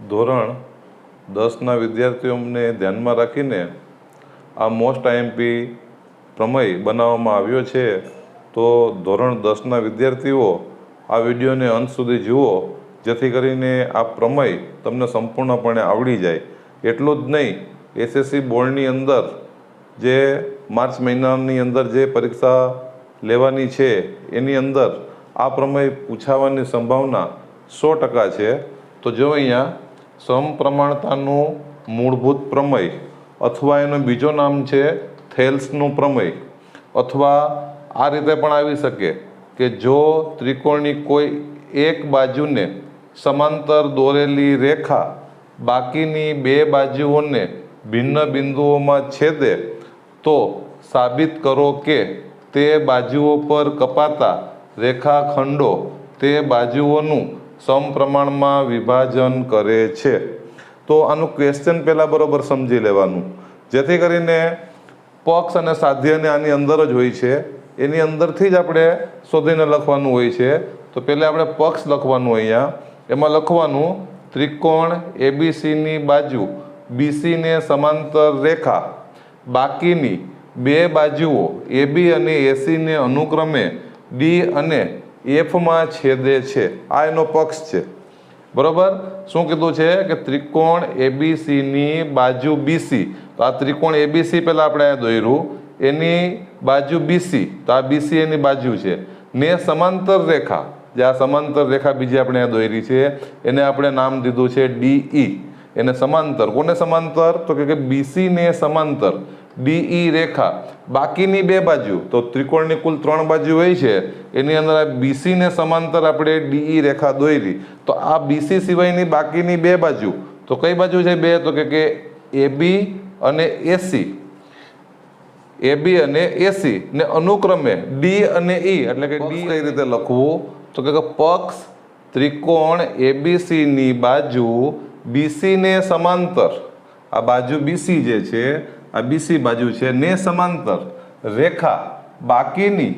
ધોરણ દસના વિદ્યાર્થીઓને ધ્યાનમાં રાખીને આ મોસ્ટ આઈએમપી પ્રમેય બનાવવામાં આવ્યો છે, તો ધોરણ દસના વિદ્યાર્થીઓ આ વિડીયોને અંત સુધી જુઓ, જેથી કરીને આ પ્રમેય તમને સંપૂર્ણપણે આવડી જાય. એટલું જ નહીં, એસએસસી બોર્ડની અંદર જે માર્ચ મહિનાની અંદર જે પરીક્ષા લેવાની છે, એની અંદર આ પ્રમેય પૂછાવાની સંભાવના સો ટકા છે. તો જો અહીંયા સમપ્રમાણતાનું મૂળભૂત પ્રમેય અથવા એનું બીજું નામ છે થેલ્સનું પ્રમેય અથવા આ રીતે પણ આવી શકે કે જો ત્રિકોણની કોઈ એક બાજુને સમાંતર દોરેલી રેખા બાકીની બે બાજુઓને ભિન્ન બિંદુઓમાં છેદે, તો સાબિત કરો કે તે બાજુઓ પર કપાતા રેખાખંડો તે બાજુઓનું સમપ્રમાણમાં વિભાજન કરે છે. તો આનું ક્વેશ્ચન પહેલાં બરોબર સમજી લેવાનું. જેથી કરીને પક્ષ અને સાધ્યને આની અંદર જ હોય છે. એની અંદરથી જ આપણે શોધીને લખવાનું હોય છે. તો પહેલાં આપણે પક્ષ લખવાનું અહીંયા. એમાં લખવાનું ત્રિકોણ એબીસીની બાજુ. બીસીને સમાંતર રેખા. બાકીની બે બાજુઓ એબી અને એસીને અનુક્રમે ડી અને એફમાં છેદે છે. આ એનો પક્ષ છે. બરોબર? શું કીધું છે કે ત્રિકોણ એબીસીની બાજુ બીસી તો આ ત્રિકોણ એબીસી પહેલાં આપણે અહીંયા દોર્યું. એની બાજુ બીસી તો આ બીસી એની બાજુ છે. ને સમાંતર રેખા. જે આ સમાંતર રેખા બીજી આપણે દોરી છે. એને આપણે નામ દીધું છે ડીઈ એને સમાંતર. કોને સમાંતર? તો કે બીસીને સમાંતર. ડીઈ રેખા. બાકીની બે બાજુ, તો ત્રિકોણની કુલ ત્રણ બાજુ હોય છે, એની અંદર આ બીસીને સમાંતર આપણે ડીઈ રેખા દોરી. તો આ બીસી સિવાયની બાકીની બે બાજુ, તો કઈ બાજુ છે બે? તો કે એબી અને એસી એબી અને એસી ને અનુક્રમે ડી અને ઈ, એટલે કે ડી કઈ રીતે લખવું? તો કે કે પક્ષ ત્રિકોણ એબીસીની બાજુ બીસીને સમાંતર. આ બાજુ બીસી જે છે આ બીસી બાજુ છે. ને સમાંતર રેખા બાકીની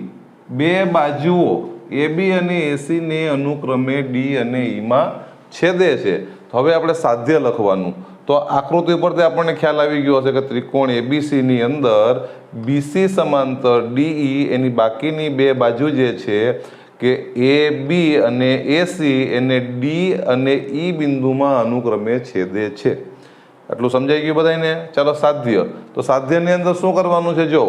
બે બાજુઓ એબી અને એસી ને અનુક્રમે ડી અને ઈમાં છેદે છે. તો હવે આપણે સાધ્ય લખવાનું. તો આકૃતિ ઉપરથી આપણને ખ્યાલ આવી ગયો હશે કે ત્રિકોણ એબીસીની અંદર બીસી સમાંતર ડીઈ એની બાકીની બે બાજુ જે છે કે એ બી અને એસી એને ડી અને ઈ બિંદુમાં અનુક્રમે છેદે છે. આટલું સમજાઈ ગયું બધાને ચાલો સાધ્ય. તો સાધ્યની અંદર શું કરવાનું છે? જો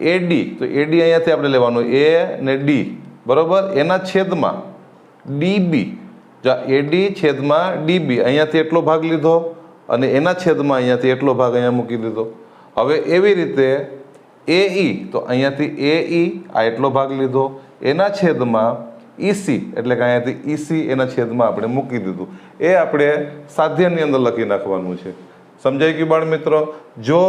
એડી તો એડી અહીંયાથી આપણે લેવાનું. એ ને ડી બરાબર? એના છેદમાં ડીબી. જો એડી છેદમાં ડીબી, અહીંયાથી એટલો ભાગ લીધો અને એના છેદમાં અહીંયાથી એટલો ભાગ અહીંયા મૂકી દીધો. હવે એવી રીતે એ ઈ તો અહીંયાથી એ ઈ આ એટલો ભાગ લીધો. એના છેદમાં ઈસી, એટલે કે અહીંયાથી ઈસી એના છેદમાં આપણે મૂકી દીધું. એ આપણે સાધ્યની અંદર લખી નાખવાનું છે. સમજાય ગયું બાળ મિત્રો? જો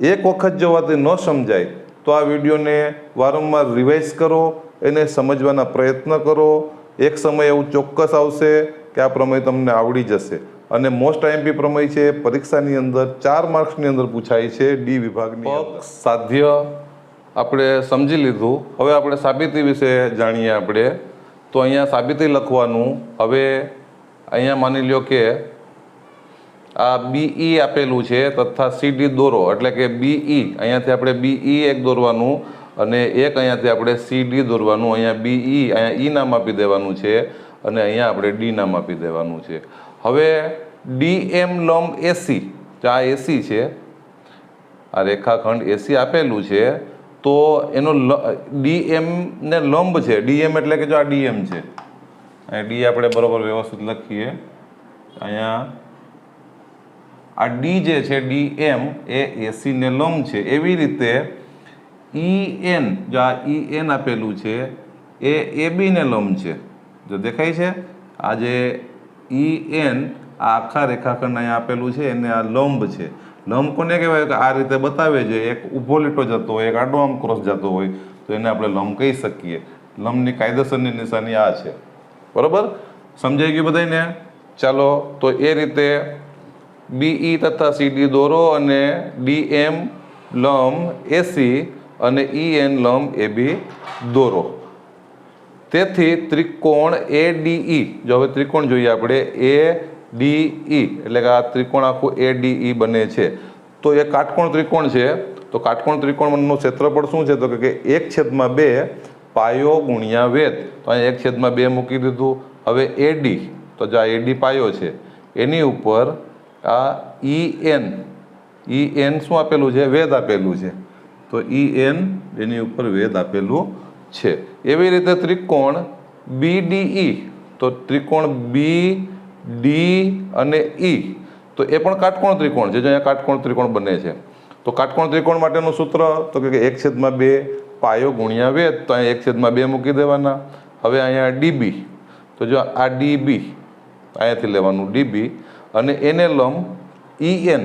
એક વખત જવાથી ન સમજાય, તો આ વિડીયોને વારંવાર રિવાઇઝ કરો, એને સમજવાના પ્રયત્ન કરો. એક સમય એવું ચોક્કસ આવશે કે આ પ્રમેય તમને આવડી જશે. અને મોસ્ટ આઈએમપી પ્રમેય છે પરીક્ષાની અંદર ચાર માર્ક્સની અંદર પૂછાય છે ડી વિભાગની સાધ્ય આપણે સમજી લીધું. હવે આપણે સાબિતી વિશે જાણીએ આપણે. તો અહીંયા સાબિતી લખવાનું. હવે અહીંયા માની લ્યો કે આ બીઈ આપેલું છે તથા સીડી દોરો. એટલે કે બીઈ અહીંયાથી આપણે બીઈ એક દોરવાનું અને એક અહીંયાથી આપણે સીડી દોરવાનું. અહીંયા બીઈ અહીંયા ઈ નામ આપી દેવાનું છે અને અહીંયા આપણે ડી નામ આપી દેવાનું છે. હવે ડી એમ લંબ એસી આ એસી છે. આ રેખાખંડ એસી આપેલું છે. તો એનો ડીએમ ને લંબ છે. ડીએમ એટલે કે જો આ ડીએમ છે. અહીંયા ડી આપણે બરોબર વ્યવસ્થિત લખીએ. અહીંયા આ ડી જે છે, ડી એમ, એ એસી ને લંબ છે. એવી રીતે ઈ જો આ ઈ એન આપેલું છે, એ એ બીને લંબ છે. જો દેખાય છે? આ જે ઈ એન, આ આખા રેખાખંડ અહીંયા આપેલું છે, એને આ લંબ છે. લંબ કોને કહેવાય કે આ રીતે બતાવે છે, એક ઊભો લીટો જતો હોય, એક આડો આમ ક્રોસ જતો હોય, તો એને આપણે લંબ કહી શકીએ. લંબની કાયદેસરની નિશાની આ છે. બરાબર? સમજાઈ ગયું બધાને ચાલો, તો એ રીતે બીઈ તથા સીડી દોરો અને ડી એમ લંબ એસી અને ઈ એન લંબ એ બી દોરો. તેથી ત્રિકોણ એ ડીઈ જો હવે ત્રિકોણ જોઈએ આપણે એ ડી ઈ એટલે કે આ ત્રિકોણ આખું એ ડી ઈ બને છે. તો એ કાટકોણ ત્રિકોણ છે. તો કાટકોણ ત્રિકોણનું ક્ષેત્રફળ શું છે? તો કે એક છેદમાં બે પાયો ગુણ્યા વેદ તો અહીંયા એક છેદમાં બે મૂકી દીધું. હવે એડી તો જો આ એડી પાયો છે, એની ઉપર આ ઈ એન ઈ એન શું આપેલું છે? વેદ આપેલું છે. તો ઈ એન એની ઉપર વેદ આપેલું છે. એવી રીતે ત્રિકોણ બી ડી ઈ તો ત્રિકોણ બી ડી અને ઈ. તો એ પણ કાટકોણ ત્રિકોણ છે, જો અહીંયા કાટકોણ ત્રિકોણ બને છે. તો કાટકોણ ત્રિકોણ માટેનું સૂત્ર, તો કે એક છેદમાં બે પાયો ગુણ્યા બે તો અહીંયા એક છેદમાં બે મૂકી દેવાના. હવે અહીંયા ડીબી. તો જો આ ડીબી, અહીંયાથી લેવાનું ડીબી, અને એને લંબ ઈએન.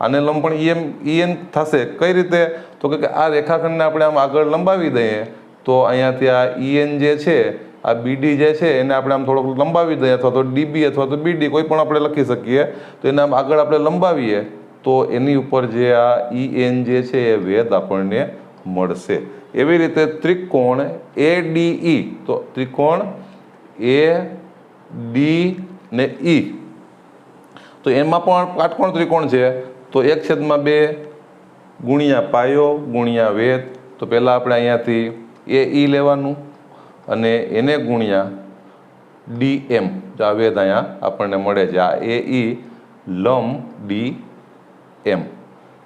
આને લંબ પણ ઈએમ, ઈએન થશે. કઈ રીતે? તો કે આ રેખાખંડને આપણે આમ આગળ લંબાવી દઈએ, તો અહીંયાથી આ ઈએન જે છે આ બીડી જે છે, એને આપણે આમ થોડોક લંબાવી દઈએ અથવા તો ડીબી અથવા તો બીડી કોઈ પણ આપણે લખી શકીએ, તો એને આમ આગળ આપણે લંબાવીએ, તો એની ઉપર જે આ ઈએન જે છે, એ વેદ આપણને મળશે. એવી રીતે ત્રિકોણ એ ડી ઈ તો ત્રિકોણ એ ડી ને ઈ તો એમાં પણ કાટકોણ ત્રિકોણ છે, તો એક છેદમાં બે ગુણ્યા પાયો ગુણ્યા વેદ, તો પહેલાં આપણે અહીંયાથી એ ઈ લેવાનું અને એને ગુણ્યા ડી એમ, જો આ વેધ અહીંયા આપણને મળે છે. આ એ ઈ લમ ડી એમ.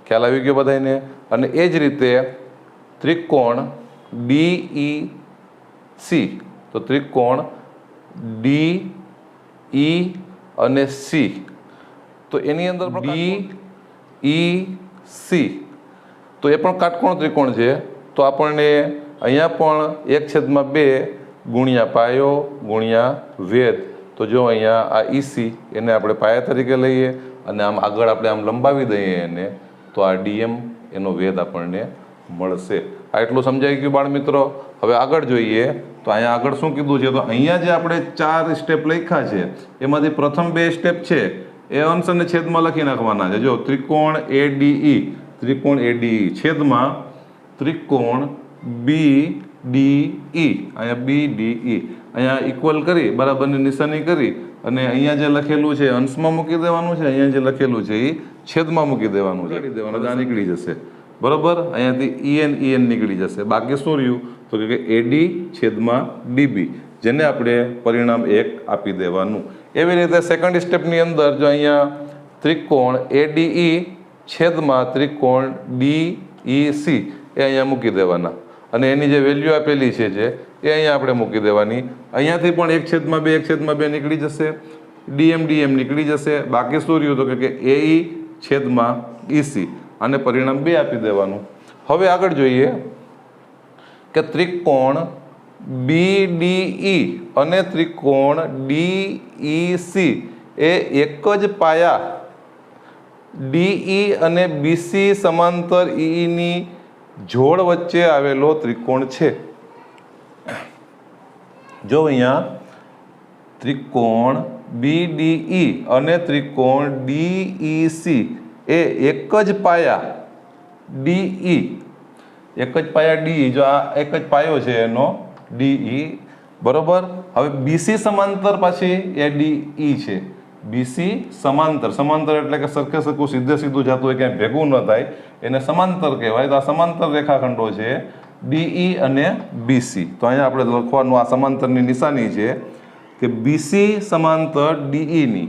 ખ્યાલ આવી ગયો બધાને અને એ જ રીતે ત્રિકોણ ડી ઈ સી, તો ત્રિકોણ ડી ઈ અને સી. તો એની અંદર ડી ઈ સી. તો એ પણ કાટકોણ ત્રિકોણ છે. તો આપણને અહીંયા પણ એક છેદમાં બે ગુણ્યા પાયો ગુણ્યા વેદ તો જો અહીંયા આ ઈસી એને આપણે પાયા તરીકે લઈએ અને આમ આગળ આપણે આમ લંબાવી દઈએ એને, તો આ ડીએમ એનો વેદ આપણને મળશે. આ એટલું સમજાઈ ગયું બાળ મિત્રો? હવે આગળ જોઈએ, તો અહીંયા આગળ શું કીધું છે? તો અહીંયા જે આપણે ચાર સ્ટેપ લખ્યા છે, એમાંથી પ્રથમ બે સ્ટેપ છે. એ અંશ અને છેદમાં લખી નાખવાના છે. જો ત્રિકોણ એ ઈ ત્રિકોણ એ ડીઈ છેદમાં ત્રિકોણ બી ડી ઈ અહીંયા બી ડી ઈ અહીંયા ઇક્વલ કરી બરાબરની નિશાની કરી અને અહીંયા જે લખેલું છે અંશમાં મૂકી દેવાનું છે અહીંયા જે લખેલું છે એ છેદમાં મૂકી દેવાનું છે. દેવાનું આ નીકળી જશે. બરાબર? અહીંયાથી ઈએન ઈએન નીકળી જશે. બાકી શું રહ્યું? તો કે એડી છેદમાં ડીબી જેને આપણે પરિણામ એક આપી દેવાનું. એવી રીતે સેકન્ડ સ્ટેપની અંદર જો અહીંયા ત્રિકોણ એડીઈ છેદમાં ત્રિકોણ ડી સી એ અહીંયા મૂકી દેવાના. અને એની જે વેલ્યુ આપેલી છે જે, એ અહીંયા આપણે મૂકી દેવાની. અહીંયાથી પણ એક છેદમાં બે, એક છેદમાં બે નીકળી જશે. ડીએમ ડીએમ નીકળી જશે. બાકી શું રહ્યું તો કે એઈ છેદમાં ઈસી અને પરિણામ બે આપી દેવાનું. હવે આગળ જોઈએ કે ત્રિકોણ બી ડી અને ત્રિકોણ ડી સી એ એક જ પાયા. ડીઈ અને બીસી સમાંતર ઈની જોડ વચ્ચે આવેલો ત્રિકોણ છે. જો અહીંયા ત્રિકોણ બીડીઈ અને ત્રિકોણ ડીઈસી એ એક જ પાયા ડીઈ એક જ પાયા ડી જો આ એક જ પાયો છે એનો ડીઈ બરોબર? હવે બીસી સમાંતર પાછી એ ડીઈ છે. બીસી સમાંતર. સમાંતર એટલે કે સરખે સરખું સીધે સીધું જતું હોય, ક્યાંય ભેગું ન થાય. એને સમાંતર કહેવાય. તો આ સમાંતર રેખાખંડો છે ડીઈ અને બીસી તો અહીંયા આપણે લખવાનું આ સમાંતરની નિશાની છે કે બીસી સમાંતર ડીઈની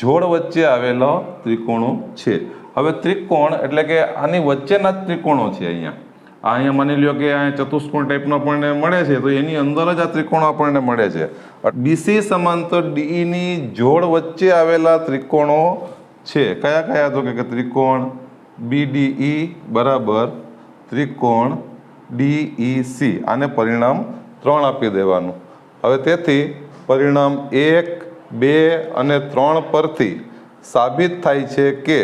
જોડ વચ્ચે આવેલો ત્રિકોણો છે. હવે ત્રિકોણ એટલે કે આની વચ્ચેના જ ત્રિકોણો છે અહીંયા. અહીંયા માની લ્યો કે અહીંયા ચતુષ્કોણ ટાઈપનો આપણને મળે છે, તો એની અંદર જ આ ત્રિકોણો આપણને મળે છે. બીસી સમાંતર ડીઈની જોડ વચ્ચે આવેલા ત્રિકોણો છે. કયા કયા? તો કે ત્રિકોણ બીડીઈ બરાબર ત્રિકોણ ડીઈસી. આને પરિણામ ત્રણ આપી દેવાનું. હવે તેથી પરિણામ એક, બે અને ત્રણ પરથી સાબિત થાય છે કે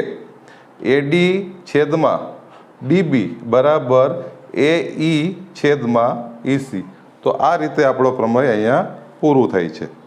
એડી છેદમાં ડીબી બરાબર એ ઈ છેદમાં ઈસી તો આ રીતે આપણો પ્રમેય અહીંયા પૂરું થાય છે.